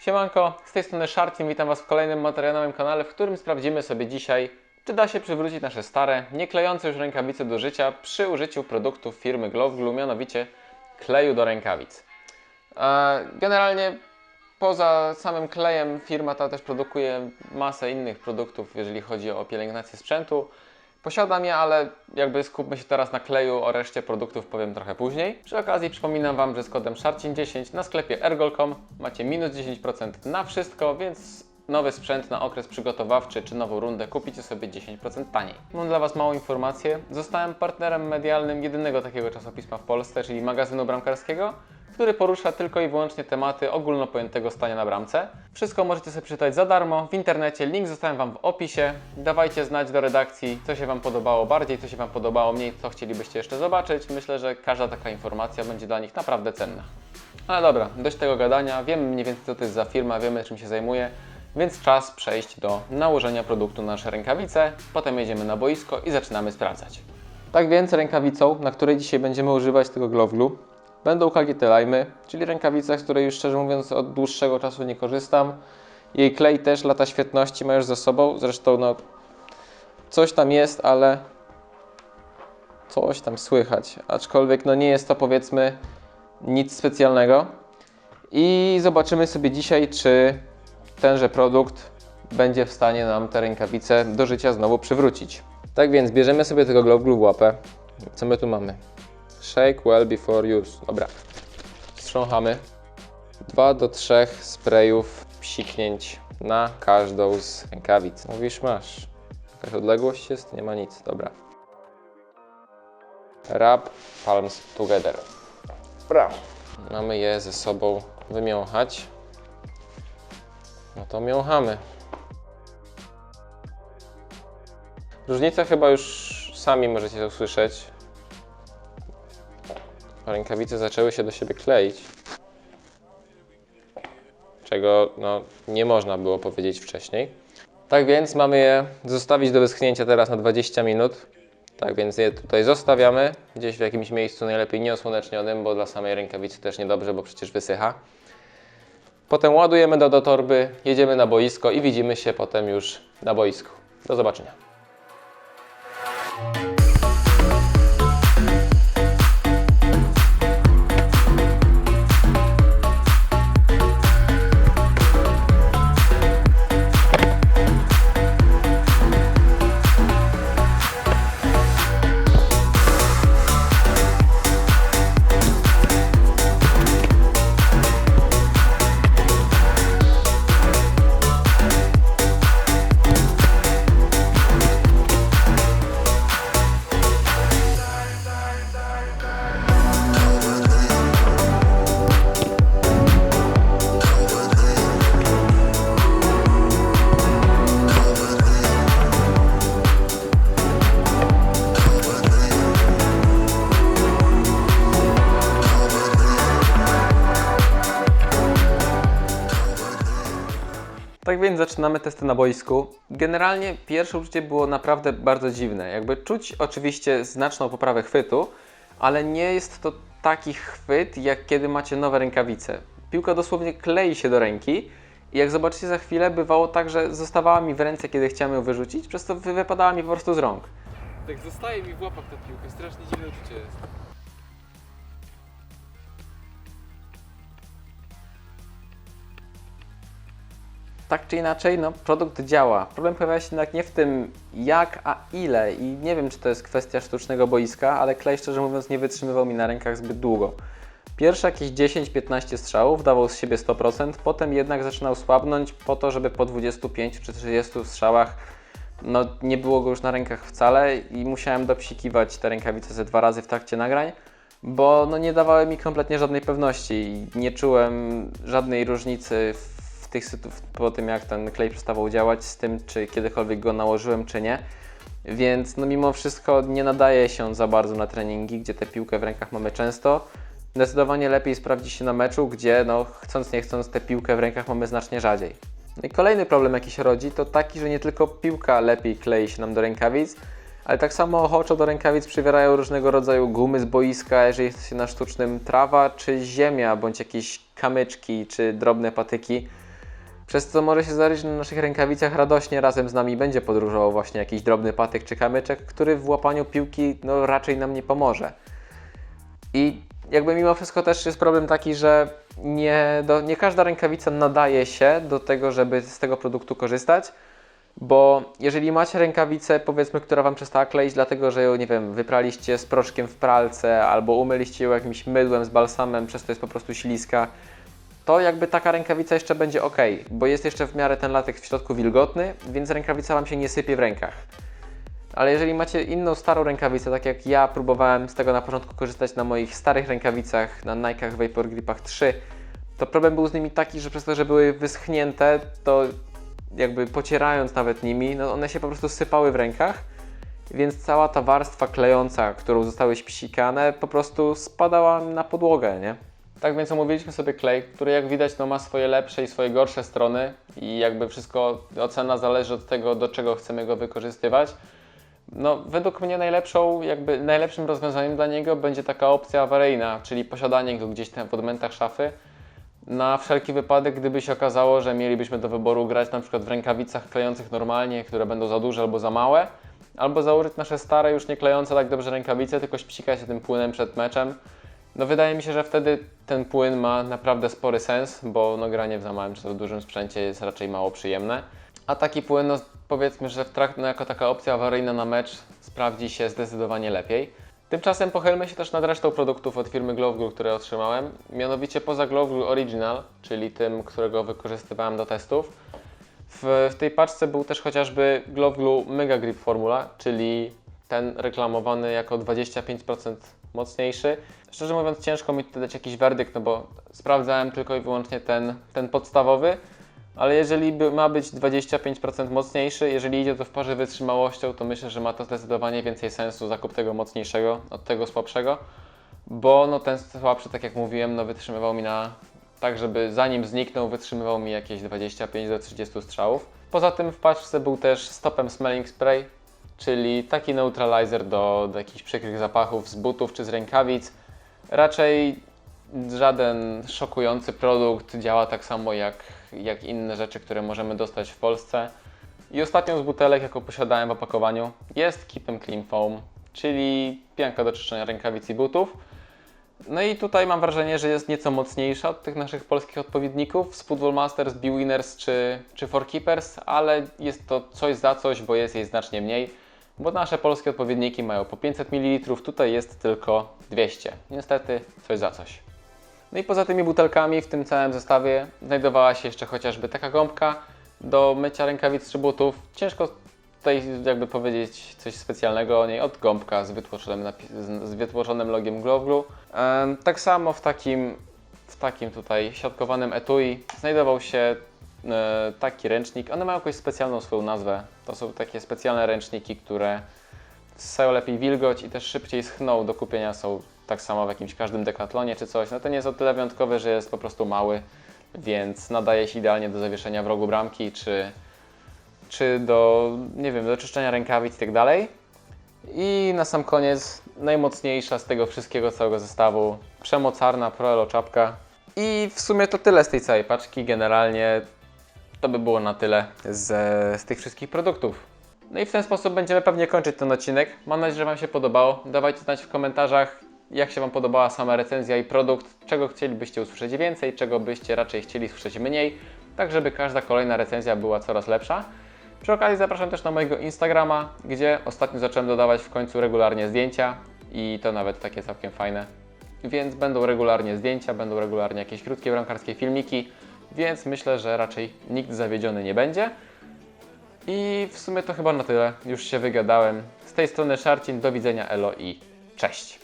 Siemanko, z tej strony Szarcin, witam Was w kolejnym materiałowym kanale, w którym sprawdzimy sobie dzisiaj, czy da się przywrócić nasze stare, nieklejące już rękawice do życia przy użyciu produktów firmy Glove Glue, mianowicie kleju do rękawic. E, Generalnie poza samym klejem firma ta też produkuje masę innych produktów, jeżeli chodzi o pielęgnację sprzętu. Posiadam je, ale jakby skupmy się teraz na kleju, o reszcie produktów powiem trochę później. Przy okazji przypominam Wam, że z kodem SZARCIN10 na sklepie ergol.com macie minus 10% na wszystko, więc nowy sprzęt na okres przygotowawczy czy nową rundę kupicie sobie 10% taniej. Mam dla Was małą informację. Zostałem partnerem medialnym jedynego takiego czasopisma w Polsce, czyli magazynu bramkarskiego, który porusza tylko i wyłącznie tematy ogólnopojętego stania na bramce. Wszystko możecie sobie przeczytać za darmo w internecie, link zostawiam Wam w opisie. Dawajcie znać do redakcji, co się Wam podobało bardziej, co się Wam podobało mniej, co chcielibyście jeszcze zobaczyć. Myślę, że każda taka informacja będzie dla nich naprawdę cenna. Ale dobra, dość tego gadania, wiemy mniej więcej co to jest za firma, wiemy czym się zajmuje, więc czas przejść do nałożenia produktu na nasze rękawice. Potem jedziemy na boisko i zaczynamy sprawdzać. Tak więc rękawicą, na której dzisiaj będziemy używać tego Glove Glue, będą Hagite Lime, czyli rękawica, z której już szczerze mówiąc od dłuższego czasu nie korzystam. Jej klej też lata świetności ma już za sobą, zresztą no coś tam jest, ale coś tam słychać, aczkolwiek no nie jest to powiedzmy nic specjalnego. I zobaczymy sobie dzisiaj, czy tenże produkt będzie w stanie nam te rękawice do życia znowu przywrócić. Tak więc bierzemy sobie tego Glove Glue w łapę. Co my tu mamy? Shake well before use. Dobra. Wstrząchamy. 2 do 3 sprayów psiknięć na każdą z rękawic. Mówisz, masz. Jakaś odległość jest? Nie ma nic. Dobra. Rub palms together. Dobra. Mamy je ze sobą wymiąchać. No to miąchamy. Różnicę chyba już sami możecie usłyszeć. Rękawice zaczęły się do siebie kleić. Czego no, nie można było powiedzieć wcześniej. Tak więc mamy je zostawić do wyschnięcia teraz na 20 minut. Tak więc je tutaj zostawiamy gdzieś w jakimś miejscu, najlepiej nieosłonecznionym, bo dla samej rękawicy też niedobrze, bo przecież wysycha. Potem ładujemy do, do torby, jedziemy na boisko i widzimy się potem już na boisku. Do zobaczenia. Więc zaczynamy testy na boisku. Generalnie pierwsze uczucie było naprawdę bardzo dziwne. Jakby czuć oczywiście znaczną poprawę chwytu, ale nie jest to taki chwyt, jak kiedy macie nowe rękawice. Piłka dosłownie klei się do ręki i jak zobaczycie za chwilę, bywało tak, że zostawała mi w ręce, kiedy chciałem ją wyrzucić, przez to wy- wypadała mi po prostu z rąk. Tak zostaje mi w łapach ta piłka, strasznie dziwne uczucie jest. Tak czy inaczej, no, produkt działa. Problem pojawia się jednak nie w tym jak, a ile. I nie wiem, czy to jest kwestia sztucznego boiska, ale klej szczerze mówiąc nie wytrzymywał mi na rękach zbyt długo. Pierwsze jakieś 10-15 strzałów dawał z siebie 100%, potem jednak zaczynał słabnąć po to, żeby po 25 czy 30 strzałach no, nie było go już na rękach wcale i musiałem dopsikiwać te rękawice ze dwa razy w trakcie nagrań, bo no, nie dawały mi kompletnie żadnej pewności i nie czułem żadnej różnicy w tych po tym, jak ten klej przestawał działać, z tym, czy kiedykolwiek go nałożyłem, czy nie. Więc no, mimo wszystko nie nadaje się za bardzo na treningi, gdzie tę piłkę w rękach mamy często. Zdecydowanie lepiej sprawdzi się na meczu, gdzie no, chcąc nie chcąc tę piłkę w rękach mamy znacznie rzadziej. No i kolejny problem jaki się rodzi to taki, że nie tylko piłka lepiej klei się nam do rękawic, ale tak samo ochoczo do rękawic przywierają różnego rodzaju gumy z boiska, jeżeli jest się na sztucznym trawa, czy ziemia, bądź jakieś kamyczki, czy drobne patyki. Przez co może się zdarzyć, że na naszych rękawicach radośnie razem z nami będzie podróżował właśnie jakiś drobny patyk czy kamyczek, który w łapaniu piłki no, raczej nam nie pomoże. I jakby mimo wszystko też jest problem taki, że nie, do, nie każda rękawica nadaje się do tego, żeby z tego produktu korzystać. Bo jeżeli macie rękawicę, powiedzmy, która Wam przestała kleić, dlatego że ją, nie wiem, wypraliście z proszkiem w pralce, albo umyliście ją jakimś mydłem z balsamem, przez to jest po prostu śliska, to jakby taka rękawica jeszcze będzie ok, bo jest jeszcze w miarę ten latek w środku wilgotny, więc rękawica Wam się nie sypie w rękach. Ale jeżeli macie inną starą rękawicę, tak jak ja próbowałem z tego na początku korzystać na moich starych rękawicach, na Nike'ach Vapor Gripach 3, to problem był z nimi taki, że przez to, że były wyschnięte, to jakby pocierając nawet nimi, no one się po prostu sypały w rękach, więc cała ta warstwa klejąca, którą zostały śpsikane, po prostu spadała na podłogę, nie? Tak więc omówiliśmy sobie klej, który jak widać no, ma swoje lepsze i swoje gorsze strony i jakby wszystko, ocena zależy od tego, do czego chcemy go wykorzystywać. No, według mnie najlepszą, jakby najlepszym rozwiązaniem dla niego będzie taka opcja awaryjna, czyli posiadanie go gdzieś tam w odmętach szafy, na wszelki wypadek, gdyby się okazało, że mielibyśmy do wyboru grać na przykład w rękawicach klejących normalnie, które będą za duże albo za małe, albo założyć nasze stare, już nie klejące tak dobrze rękawice, tylko śpsikać się tym płynem przed meczem. No wydaje mi się, że wtedy ten płyn ma naprawdę spory sens, bo no granie w za małym czy w dużym sprzęcie jest raczej mało przyjemne. A taki płyn, no powiedzmy, że w trak- no, jako taka opcja awaryjna na mecz sprawdzi się zdecydowanie lepiej. Tymczasem pochylmy się też nad resztą produktów od firmy Glove Glue, które otrzymałem. Mianowicie poza Glove Glue Original, czyli tym, którego wykorzystywałem do testów, w, w tej paczce był też chociażby Glove Glue Mega Grip Formula, czyli ten reklamowany jako 25% mocniejszy. Szczerze mówiąc, ciężko mi tutaj dać jakiś werdykt, no bo sprawdzałem tylko i wyłącznie ten, ten podstawowy, ale jeżeli by, ma być 25% mocniejszy, jeżeli idzie to w parze wytrzymałością, to myślę, że ma to zdecydowanie więcej sensu zakup tego mocniejszego od tego słabszego, bo no ten słabszy, tak jak mówiłem, no wytrzymywał mi na tak, żeby zanim zniknął, wytrzymywał mi jakieś 25 do 30 strzałów. Poza tym w paczce był też stopem smelling spray, czyli taki neutralizer do, do jakichś przykrych zapachów z butów czy z rękawic. Raczej żaden szokujący produkt działa tak samo jak, jak inne rzeczy, które możemy dostać w Polsce. I ostatnią z butelek, jaką posiadałem w opakowaniu, jest Keep 'em Clean Foam, czyli pianka do czyszczenia rękawic i butów. No i tutaj mam wrażenie, że jest nieco mocniejsza od tych naszych polskich odpowiedników z Football Masters, B-Winners czy, czy Forkeepers, ale jest to coś za coś, bo jest jej znacznie mniej, bo nasze polskie odpowiedniki mają po 500 ml, tutaj jest tylko 200. Niestety coś za coś. No i poza tymi butelkami w tym całym zestawie znajdowała się jeszcze chociażby taka gąbka do mycia rękawic czy butów. Ciężko tutaj jakby powiedzieć coś specjalnego o niej, od gąbka z wytłoczonym, z- wytłoczonym logiem. Em, tak samo w takim, w takim tutaj siatkowanym etui znajdował się taki ręcznik. One mają jakąś specjalną swoją nazwę. To są takie specjalne ręczniki, które ssają lepiej wilgoć i też szybciej schną. Do kupienia są tak samo w jakimś każdym dekatlonie czy coś. No ten jest o tyle wyjątkowy, że jest po prostu mały, więc nadaje się idealnie do zawieszenia w rogu bramki czy, czy do, nie wiem, do czyszczenia rękawic i tak dalej. I na sam koniec najmocniejsza z tego wszystkiego całego zestawu przemocarna Proelo czapka. I w sumie to tyle z tej całej paczki. Generalnie to by było na tyle z, z tych wszystkich produktów. No i w ten sposób będziemy pewnie kończyć ten odcinek. Mam nadzieję, że Wam się podobało. Dawajcie znać w komentarzach, jak się Wam podobała sama recenzja i produkt, czego chcielibyście usłyszeć więcej, czego byście raczej chcieli słyszeć mniej, tak żeby każda kolejna recenzja była coraz lepsza. Przy okazji zapraszam też na mojego Instagrama, gdzie ostatnio zacząłem dodawać w końcu regularnie zdjęcia i to nawet takie całkiem fajne. Więc będą regularnie zdjęcia, będą regularnie jakieś krótkie bramkarskie filmiki, więc myślę, że raczej nikt zawiedziony nie będzie. I w sumie to chyba na tyle. Już się wygadałem. Z tej strony Szarcin, do widzenia, elo i cześć.